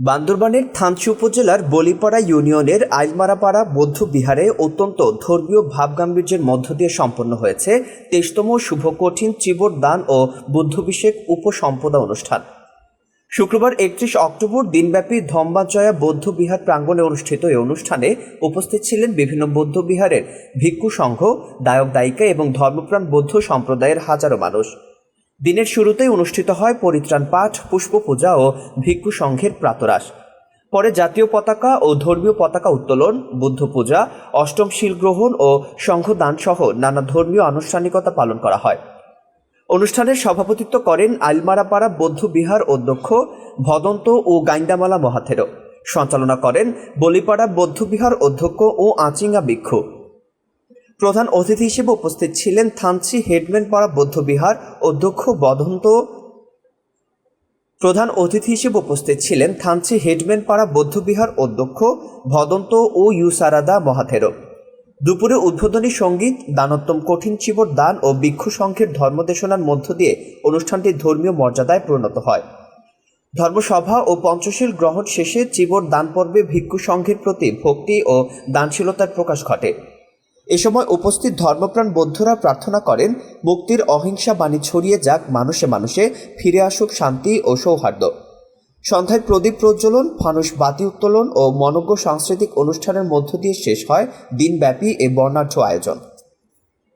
বান্দরবানের থানচি উপজেলার বলিপাড়া ইউনিয়নের আইলমারাপাড়া বৌদ্ধ বিহারে অত্যন্ত ধর্মীয় ভাবগাম্ভীর্যের মধ্য দিয়ে সম্পন্ন হয়েছে তেইশতম শুভ কঠিন চিবর দান ও বুদ্ধবিষেক উপসম্পদা অনুষ্ঠান। শুক্রবার একত্রিশ অক্টোবর দিনব্যাপী ধম্বাজয়া বৌদ্ধ বিহার প্রাঙ্গণে অনুষ্ঠিত এই অনুষ্ঠানে উপস্থিত ছিলেন বিভিন্ন বৌদ্ধ বিহারের ভিক্ষু সংঘ, দায়ক দায়িকা এবং ধর্মপ্রাণ বৌদ্ধ সম্প্রদায়ের হাজারো মানুষ। দিনের শুরুতেই অনুষ্ঠিত হয় পরিত্রাণ পাঠ পুষ্প পূজা ও ভিক্ষু সংঘের প্রাতরাস পরে জাতীয় পতাকা ও ধর্মীয় পতাকা উত্তোলন, বুদ্ধ পূজা, অষ্টম শিল গ্রহণ ও সংঘদান সহ নানা ধর্মীয় আনুষ্ঠানিকতা পালন করা হয়। অনুষ্ঠানের সভাপতিত্ব করেন আলমারাপাড়া বৌদ্ধ বিহার অধ্যক্ষ ভদন্ত ও গাইন্দামালা মহাথেরো। সঞ্চালনা করেন বলিপাড়া বৌদ্ধ বিহার অধ্যক্ষ ও আচিঙ্গা ভিক্ষু। প্রধান অতিথি হিসেবে উপস্থিত ছিলেন থানচি হেডম্যানপাড়া বৌদ্ধবিহার অধ্যক্ষ বদন্ত প্রধান অতিথি হিসেবে উপস্থিত ছিলেন থানচি হেডম্যানপাড়া বৌদ্ধবিহার অধ্যক্ষ ভদন্ত ও ইউসারাদা মহাথেরো। দুপুরে উদ্বোধনী সংগীত, দানোত্তম কঠিন চিবর দান ও ভিক্ষু সংঘের ধর্মদেশনার মধ্য দিয়ে অনুষ্ঠানটি ধর্মীয় মর্যাদায় পরিণত হয়। ধর্মসভা ও পঞ্চশীল গ্রহণ শেষে চিবর দান পর্বে ভিক্ষু সংঘের প্রতি ভক্তি ও দানশীলতার প্রকাশ ঘটে। এ সময় উপস্থিত ধর্মপ্রাণ বৌদ্ধরা প্রার্থনা করেন, মুক্তির অহিংসা বাণী ছড়িয়ে যাক মানুষে মানুষে, ফিরে আসুক শান্তি ও সৌহার্দ্য। সন্ধ্যায় প্রদীপ প্রজ্বলন, ফানুষ বাতি উত্তোলন ও মনজ্ঞ সাংস্কৃতিক অনুষ্ঠানের মধ্য দিয়ে শেষ হয় দিনব্যাপী এ বর্ণাঢ্য আয়োজন।